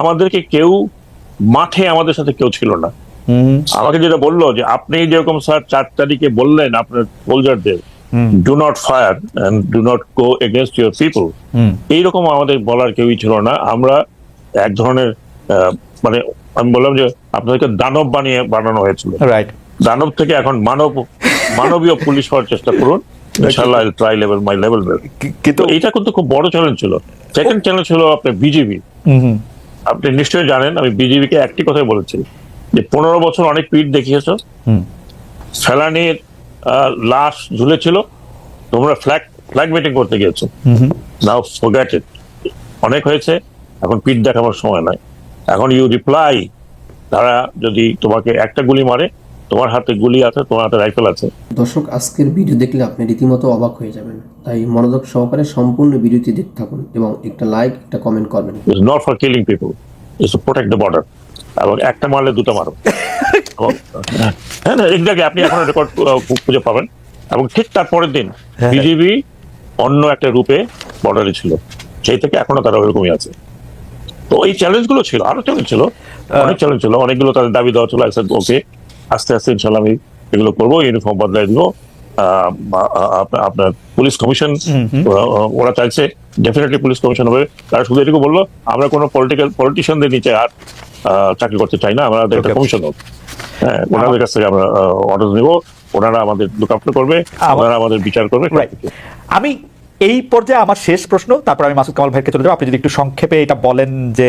আমাদেরকে কেউ মাঠে আমাদের সাথে কেউ ছিল না। আমাকে যেটা বলল যে আপনি যেরকম স্যার চার তারিখে বললেন আপনার সোলজারদের do not fire do not go against your people এইরকম আমাদের বলার কেউই ছিল না। আমরা এক ধরনের মানে আমি বললাম যে আপনাদেরকে দানব বানিয়ে বানানো হয়েছিল। রাইট দানব থেকে এখন মানব মানবীয় পুলিশ হওয়ার চেষ্টা করুন। ইনশাল্লাহ ট্রাই লেভেল মাই লেভেল কিন্তু তো এইটা কিন্তু খুব বড় চ্যালেঞ্জ ছিল। সেকেন্ড চ্যালেঞ্জ ছিল আপনার বিজেপি আপনি নিশ্চয়ই জানেন আমি বিজেপিকে একটি কথাই বলেছি যে পনেরো বছর অনেক পিঠ দেখিয়েছ। হুম। ফেলানির লাশ ঝুলেছিল তোমরা ফ্ল্যাগ ফ্ল্যাগ মিটিং করতে গিয়েছো। নাও ফোগেট ইট অনেক হয়েছে এখন পিঠ দেখাবার সময় নাই এখন ইউ রিপ্লাই তারা যদি তোমাকে একটা গুলি মারে তোমার হাতে গুলি আছে তোমার হাতে রাইফেল আছে। দর্শক আজকের ভিডিও দেখলে আপনি রীতিমতো অবাক হয়ে যাবেন। তাই মনোযোগ সহকারে সম্পূর্ণ ভিডিওটি দেখতে থাকুন এবং একটা লাইক একটা কমেন্ট করবেন। Is not for killing people is to protect the border এবং একটা মারলে দুটো মারো। হ্যাঁ না এক্স্যাক্টলি আপনি এখন রেকর্ড খুঁজে পাবেন। এবং ঠিক তার পরের দিন হ্যাঁ। বিজেপি অন্য একটা রূপে বর্ডারে ছিল। সেই থেকে এখনও তারা ওরকমই আছে। তো এই চ্যালেঞ্জগুলো ছিল আরও চ্যালেঞ্জ ছিল। অনেক চ্যালেঞ্জ ছিল অনেকগুলো তাদের দাবি দেওয়া ছিল ওকে আস্তে আস্তে ইনশাল্লাহ আমি এগুলো করব ইউনিফর্ম বদলাই দিব। আপনার পুলিশ কমিশন ওরা চাইছে ডেফিনেটলি পুলিশ কমিশন হবে। তারা শুধু এটুকু বলল আমরা কোনো পলিটিক্যাল পলিটিশিয়ানদের নিচে আর চাকরি করতে চাই না আমরা একটা. কমিশন হোক। হ্যাঁ ওনাদের কাছ থেকে আমরা অর্ডার নিব। ওনারা আমাদের লুক করবে ওনারা আমাদের বিচার করবে। আমি এই পর্যায়ে আমার শেষ প্রশ্ন তারপর আমি মাসুদ কামাল ভাইকে চলে যাব। আপনি যদি একটু সংক্ষেপে এটা বলেন যে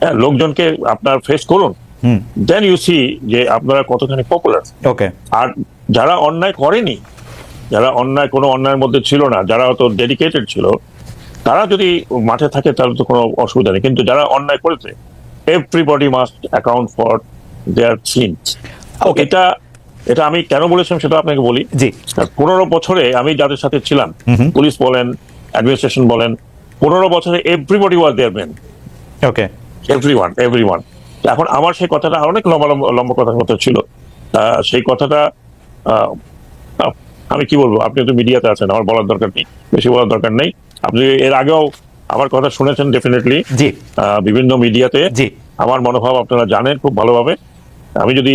হ্যাঁ লোকজনকে আপনার ফেস করুন। দেন ইউ সি যে আপনারা কতখানি পপুলার ওকে আর যারা অন্যায় করেনি যারা অন্যায় কোনো অন্যায়ের মধ্যে ছিল না যারা অত ডেডিকেটেড ছিল তারা যদি মাঠে থাকে তাহলে তো কোনো অসুবিধা নেই। কিন্তু যারা অন্যায় করেছে everybody must account for their sins. এটা এটা আমি কেন বলেছিলাম সেটা আপনাকে বলি। জি। পনেরো বছরে আমি যাদের সাথে ছিলাম পুলিশ বলেন অ্যাডমিনিস্ট্রেশন বলেন পনেরো বছরে everybody were their men okay every one every one এখন আমার সেই কথাটা অনেক লম্বা লম্বা কথার মতো ছিল। সেই কথাটা আমি কি বলব? আপনি তো মিডিয়াতে আছেন আমার বলার দরকার নেই। বেশি বলার দরকার নেই। আপনি এর আগেও আমার কথা শুনেছেন ডেফিনেটলি বিভিন্ন মিডিয়াতে জি। আমার মনোভাব আপনারা জানেন খুব ভালোভাবে। আমি যদি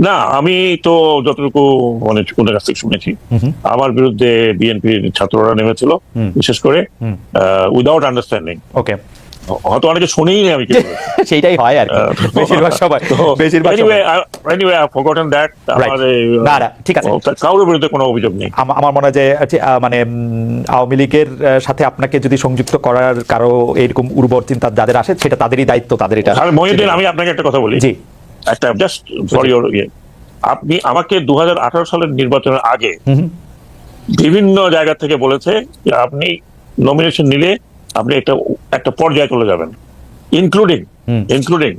না আমি তো যতটুকু মানে ওদের কাছ থেকে শুনেছি আমার বিরুদ্ধে বিএনপির ছাত্ররা নেমেছিল বিশেষ করে উইদাউট আন্ডারস্ট্যান্ডিং ওকে হয়তো অনেকে শুনেই নেই আমি কি সেইটাই হয় আর বেশিরভাগ তো বেশিরভাগ forgotten that. Right. আমার না, না, ঠিক আছে। কারোর বিরুদ্ধে কোনো অভিযোগ নেই। আমার মনে হয় যে মানে আওয়ামী লীগের সাথে আপনাকে যদি সংযুক্ত করার কারও এরকম উর্বর চিন্তা যাদের আসে সেটা তাদেরই দায়িত্ব তাদের এটা আমি মহিউদ্দিন আমি আপনাকে একটা কথা বলি। জি। একটা জাস্ট ফর ইউর ইয়ে আপনি আমাকে দু সালের নির্বাচনের আগে বিভিন্ন জায়গা থেকে বলেছে যে আপনি নমিনেশন নিলে আপনি একটা একটা পর্যায়ে চলে যাবেন ইনক্লুডিং ইনক্লুডিং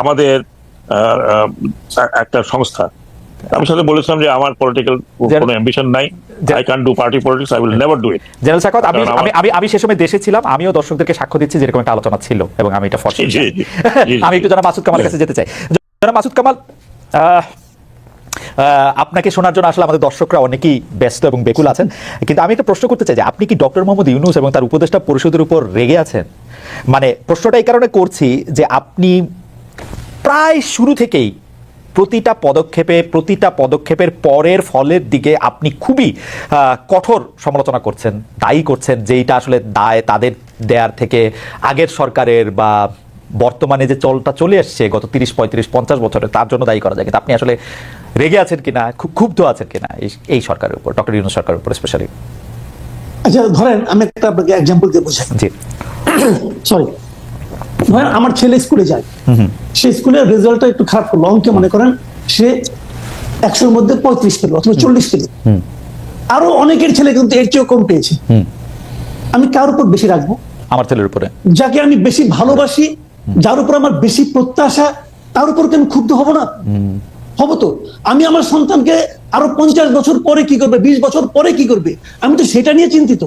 আমাদের একটা সংস্থা। আমি সাথে বলেছিলাম যে আমার পলিটিক্যাল কোনো অ্যাম্বিশন নাই। I can do party politics I will never do it general সাকত আমি আমি আমি আমি সে সময় দেশে ছিলাম আমিও দর্শকদেরকে সাক্ষ্য দিচ্ছি যেরকম একটা আলোচনা ছিল এবং আমি এটা ফর্স আমি একটু যারা মাসুদ কামালের কাছে যেতে চাই। যারা মাসুদ কামাল আপনাকে শোনার জন্য আসলে আমাদের দর্শকরা অনেকেই ব্যস্ত এবং বেকুল আছেন। কিন্তু আমি একটা প্রশ্ন করতে চাই যে, আপনি কি ডক্টর মোহাম্মদ ইউনুস এবং তার উপদেষ্টা পরিষদের উপর রেগে আছেন? মানে প্রশ্নটা এই কারণে করছি যে, আপনি প্রায় শুরু থেকেই প্রতিটা পদক্ষেপে, প্রতিটা পদক্ষেপের পরের ফলের দিকে আপনি খুবই কঠোর সমালোচনা করছেন, দায়ী করছেন, যেইটা আসলে দায় তাদের দেয়ার থেকে আগের সরকারের বা বর্তমানে যে চলটা চলে এসছে গত তিরিশ পঁয়ত্রিশ পঞ্চাশ বছরে তার জন্য দায়ী করা যায়। কিন্তু আপনি আসলে রেগে আছেন কিনা খুব ক্ষুব্ধ আছেন কিনা এই- এই সরকারের উপর ডক্টর ইউনুস সরকারের উপর স্পেশালি আচ্ছা ধরেন আমি একটা আপনাকে এক্সাম্পল দিয়ে বোঝাই। জি। সরি ধরেন আমার ছেলে স্কুলে যায়। সে স্কুলের রেজাল্টটা একটু খারাপ করল অঙ্কে মনে করেন সে একশোর মধ্যে পঁয়ত্রিশ পেল অথবা চল্লিশ পেল। আরও অনেকের ছেলে কিন্তু এর চেয়েও কম পেয়েছে। আমি কার উপর বেশি রাখব? আমার ছেলের উপরে। যাকে আমি বেশি ভালোবাসি যার উপর আমার বেশি প্রত্যাশা তার উপর কি আমি ক্ষুব্ধ হব না? হব তো। আমি আমার সন্তানকে আরও পঞ্চাশ বছর পরে কি করবে বিশ বছর পরে কি করবে? আমি তো সেটা নিয়ে চিন্তিত।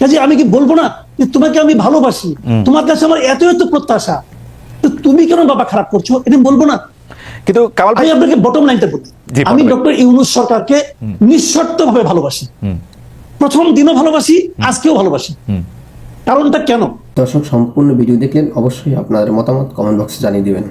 কাজে আমি কি বলব না যে তোমাকে আমি ভালোবাসি? তোমার কাছে আমার এত এত প্রত্যাশা। তো তুমি কেন বাবা খারাপ করছ? এটা বলব না। কিন্তু কামাল ভাই আমি আপনাকে বটম লাইনটা বলি। আমি ডক্টর ইউনুস সরকারকে নিঃশর্ত ভাবে ভালোবাসি। প্রথম দিনও ভালোবাসি আজকেও ভালোবাসি। কারণটা কেন? দর্শক সম্পূর্ণ ভিডিও দেখলেন অবশ্যই আপনাদের মতামত কমেন্ট বক্সে জানিয়ে দিবেন।